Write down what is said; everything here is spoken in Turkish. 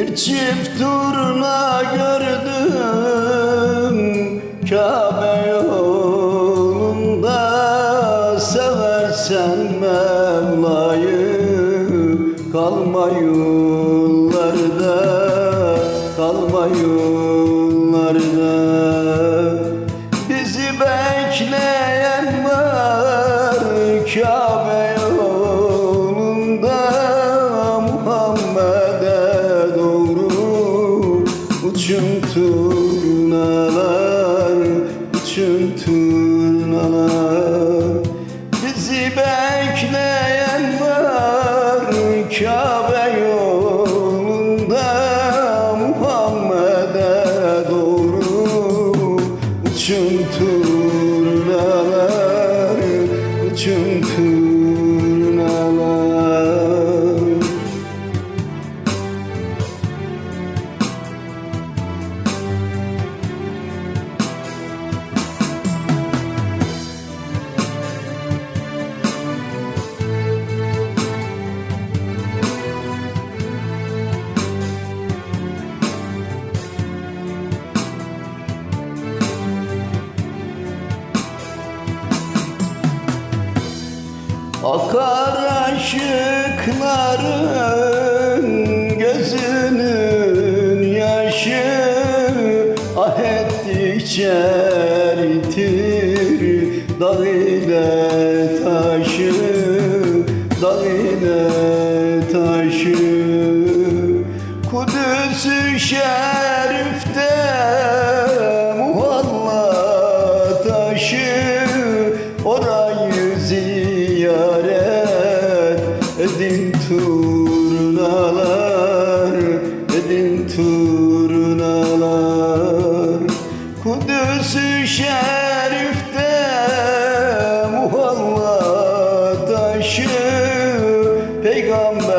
Bir çift turna gördüm Kabe yolunda Seversen Mevla'yı Kalma yollarda Kalma yollarda. Bizi bekleyen var Kabe yolunda Uçun turnalar Uçun turnalar. Bizi bekleyen var Kabe yolunda Muhammed'e doğru. Uçun turnalar Uçun turnalar Akar aşıkların gözünün yaşı Ah ettikçe eritir dağ ile taşı Dağ ile taşı. Kudüs şer Dedim turnalar Dedim turnalar. Kudüs-ü Şerif'te Muhalla taşı Peygamber